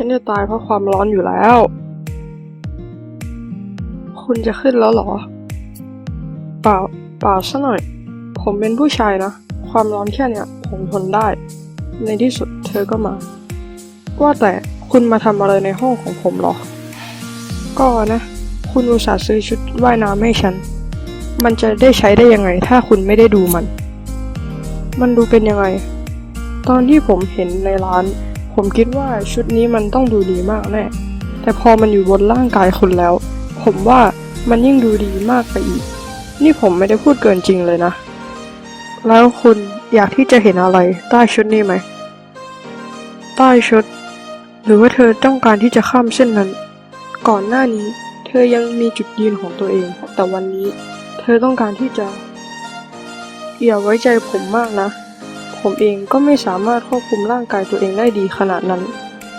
ฉันจะตายเพราะความร้อนอยู่แล้ว คุณจะขึ้นแล้วเหรอ เปล่า เปล่าซะหน่อย ผมเป็นผู้ชายนะ ความร้อนแค่เนี้ยผมทนได้ ในที่สุดเธอก็มา ว่าแต่คุณมาทำอะไรในห้องของผมหรอ ก็นะ คุณอุตส่าห์ซื้อชุดว่ายน้ำให้ฉัน มันจะได้ใช้ได้ยังไง ถ้าคุณไม่ได้ดูมัน มันดูเป็นยังไง ตอนที่ผมเห็นในร้าน ผมคิดว่าชุดนี้มันต้องดูดีมากแน่ แต่พอมันอยู่บนร่างกายคุณแล้ว ผมว่ามันยิ่งดูดีมากไปอีก นี่ผมไม่ได้พูดเกินจริงเลยนะ แล้วคุณอยากที่จะเห็นอะไรใต้ชุดนี้ไหม ใต้ชุด หรือว่าเธอต้องการที่จะข้ามเส้นนั้น ก่อนหน้านี้ เธอยังมีจุดยืนของตัวเอง แต่วันนี้ เธอต้องการที่จะอย่าไว้ใจผมมากนะ ผมเองก็ไม่สามารถควบคุมร่างกายตัวเองได้ดีขนาดนั้น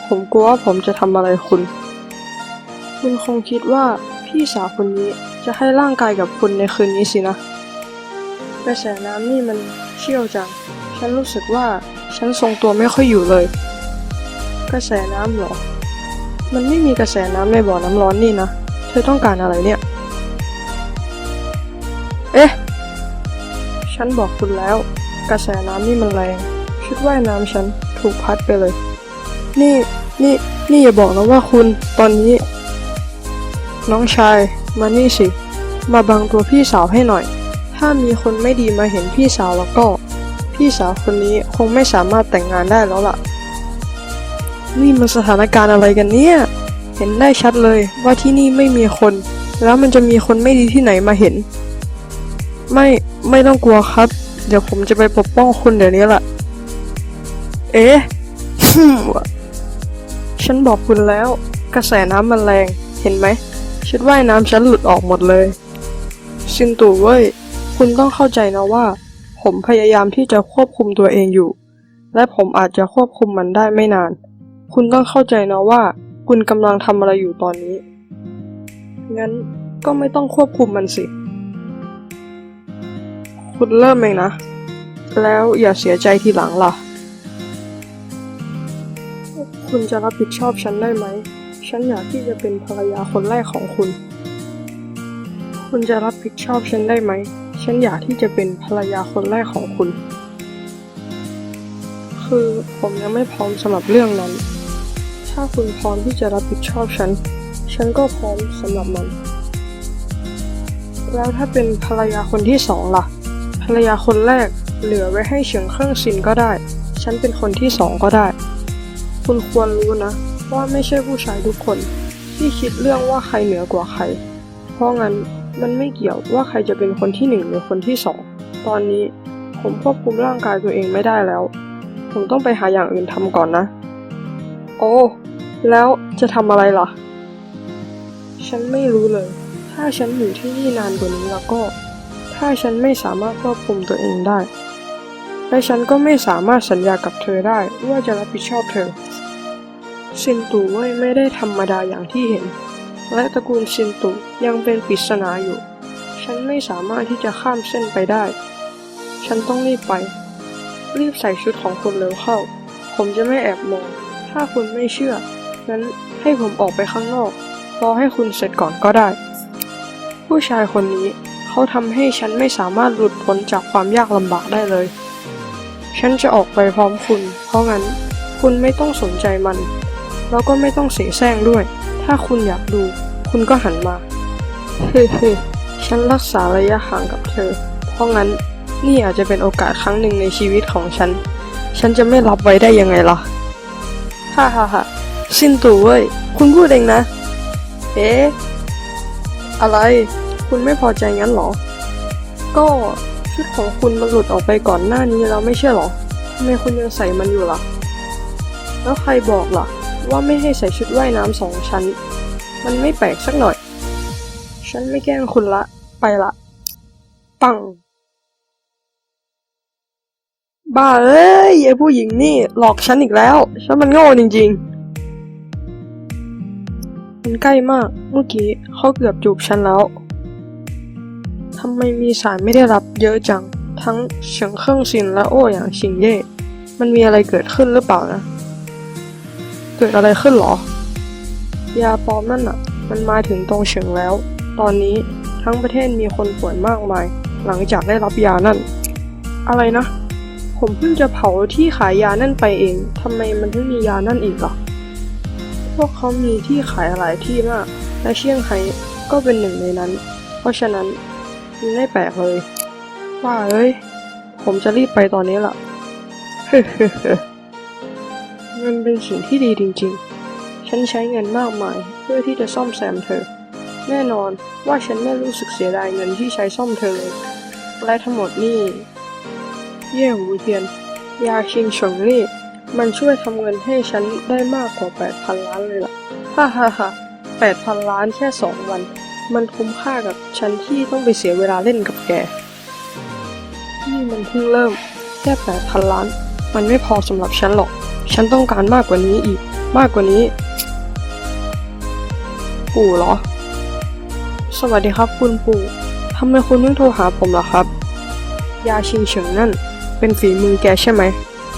ผมกลัวว่าผมจะทำอะไรคุณ คุณคงคิดว่าพี่สาวคนนี้จะให้ร่างกายกับคุณในคืนนี้สินะ กระแสน้ำนี่มันเชี่ยวจัง ฉันรู้สึกว่าฉันทรงตัวไม่ค่อยอยู่เลย กระแสน้ำเหรอ มันไม่มีกระแสน้ำในบ่อน้ำร้อนนี่นะ เธอต้องการอะไรเนี่ย เอ๊ะ ฉันบอกคุณแล้ว กระแสน้ำนี่มันแรง ชุดว่ายน้ำฉันถูกพัดไปเลย นี่ นี่ นี่อย่าบอกนะว่าคุณ ตอนนี้ น้องชาย มานี่สิ มาบังตัวพี่สาวให้หน่อย ถ้ามีคนไม่ดีมาเห็นพี่สาวแล้วก็ พี่สาวคนนี้คงไม่สามารถแต่งงานได้แล้วล่ะ นี่มันสถานการณ์อะไรกันเนี่ย เห็นได้ชัดเลยว่าที่นี่ไม่มีคน แล้วมันจะมีคนไม่ดีที่ไหนมาเห็น ไม่ ไม่ต้องกลัวครับ เดี๋ยวผมจะไปปกป้องคุณเดี๋ยวนี้แหละเอ๊ะฉันบอกคุณแล้ว กระแสน้ำมันแรง เห็นไหม ชุดว่ายน้ำฉันหลุดออกหมดเลย ซินตูเว้ย คุณต้องเข้าใจนะว่า ผมพยายามที่จะควบคุมตัวเองอยู่ และผมอาจจะควบคุมมันได้ไม่นาน คุณต้องเข้าใจนะว่า คุณกำลังทำอะไรอยู่ตอนนี้ งั้นก็ไม่ต้องควบคุมมันสิ คุณเริ่มเองนะ แล้วอย่าเสียใจทีหลังล่ะ คุณจะรับผิดชอบฉันได้ไหม ฉันอยากที่จะเป็นภรรยาคนแรกของคุณ คุณจะรับผิดชอบฉันได้ไหม ฉันอยากที่จะเป็นภรรยาคนแรกของคุณ คือผมยังไม่พร้อมสำหรับเรื่องนั้น ถ้าคุณพร้อมที่จะรับผิดชอบฉัน ฉันก็พร้อมสำหรับมัน แล้วถ้าเป็นภรรยาคนที่สองล่ะ รรยาคนแรก เหลือไว้ให้เฉียงเครื่องซินก็ได้ ฉันเป็นคนที่สองก็ได้ คุณควรรู้นะ ว่าไม่ใช่ผู้ชายทุกคน ที่คิดเรื่องว่าใครเหนือกว่าใคร เพราะงั้นมันไม่เกี่ยวว่าใครจะเป็นคนที่หนึ่งหรือคนที่สอง ตอนนี้ผมควบคุมร่างกายตัวเองไม่ได้แล้ว ผมต้องไปหาอย่างอื่นทำก่อนนะ โอ้ แล้วจะทำอะไรล่ะ ฉันไม่รู้เลย ถ้าฉันอยู่ที่นี่นานกว่านี้แล้วก็ ถ้าฉันไม่สามารถควบคุมตัวเองได้ และฉันก็ไม่สามารถสัญญากับเธอได้ว่าจะรับผิดชอบเธอซินตูเว่ยไม่ได้ธรรมดาอย่างที่เห็น และตระกูลซินตูยังเป็นปริศนาอยู่ ฉันไม่สามารถที่จะข้ามเส้นไปได้ ฉันต้องรีบไป รีบใส่ชุดของคุณเร็วเข้า ผมจะไม่แอบมอง ถ้าคุณไม่เชื่องั้นให้ผมออกไปข้างนอก รอให้คุณเสร็จก่อนก็ได้ ผู้ชายคนนี้ เขาทำให้ฉันไม่สามารถหลุดพ้นจากความยากลำบากได้เลย ฉันจะออกไปพร้อมคุณ เพราะงั้น คุณไม่ต้องสนใจมัน แล้วก็ไม่ต้องเสแสร้งด้วย ถ้าคุณอยากดู คุณก็หันมา เฮ้เฮ้ฉันรักษาระยะห่างกับเธอ เพราะงั้นนี่อาจจะเป็นโอกาสครั้งหนึ่งในชีวิตของฉัน ฉันจะไม่รับไว้ได้ยังไงล่ะ ฮ่าฮ่าฮ่าซินตูเว้ย คุณพูดเองนะ เอ๊ะ อะไร คุณไม่พอใจงั้นเหรอ ก็ชุดของคุณมันหลุดออกไปก่อนหน้านี้แล้วไม่ใช่เหรอทำไมคุณยังใส่มันอยู่ล่ะ แล้วใครบอกล่ะ ว่าไม่ให้ใส่ชุดว่ายน้ำสองชั้น มันไม่แปลกสักหน่อย ฉันไม่แกล้งคุณละ ไปละ ปัง บ้าเอ้ยไอผู้หญิงนี่หลอกฉันอีกแล้ว ฉันมันโง่จริงๆมันใกล้มาก เมื่อกี้เขาเกือบจูบฉันแล้ว ทำไมมีสายไม่ได้รับเยอะจัง ทั้งเฉิงเครื่องซินและโอ้อย่างชิงเย่ มันมีอะไรเกิดขึ้นหรือเปล่านะ เกิดอะไรขึ้นหรอ ยาปลอมนั่นอะมันมาถึงตรงเฉิงแล้ว ตอนนี้ทั้งประเทศมีคนป่วยมากมาย หลังจากได้รับยานั่น อะไรนะ ผมเพิ่งจะเผาที่ขายยานั่นไปเอง ทำไมมันถึงมียานั่นอีกล่ะ พวกเขามีที่ขายหลายที่มาก และเชียงไฮ้ก็เป็นหนึ่งในนั้น เพราะฉะนั้น ไม่แปลกเลยว่าเอ้ย ผมจะรีบไปตอนนี้ล่ะเงินเป็นสิ่งที่ดีจริงๆ ฉันใช้เงินมากมายเพื่อที่จะซ่อมแซมเธอ แน่นอนว่าฉันไม่รู้สึกเสียดายเงินที่ใช้ซ่อมเธอเลย และทั้งหมดนี่ เย่หูเทียน ยาชิงเฉิงนี่ มันช่วยทำเงินให้ฉันได้มากกว่า 8,000 ล้านเลยล่ะ ฮ่าฮ่าฮ่า8,000 ล้านแค่ 2 วัน มันคุ้มค่ากับฉันที่ต้องไปเสียเวลาเล่นกับแก นี่มันเพิ่งเริ่มแค่8,000ล้าน มันไม่พอสำหรับฉันหรอก ฉันต้องการมากกว่านี้อีก มากกว่านี้ ปู่เหรอ สวัสดีครับคุณปู่ทำไมคุณถึงโทรหาผมล่ะครับ ยาชิงเฉิงนั่น เป็นฝีมือแกใช่ไหม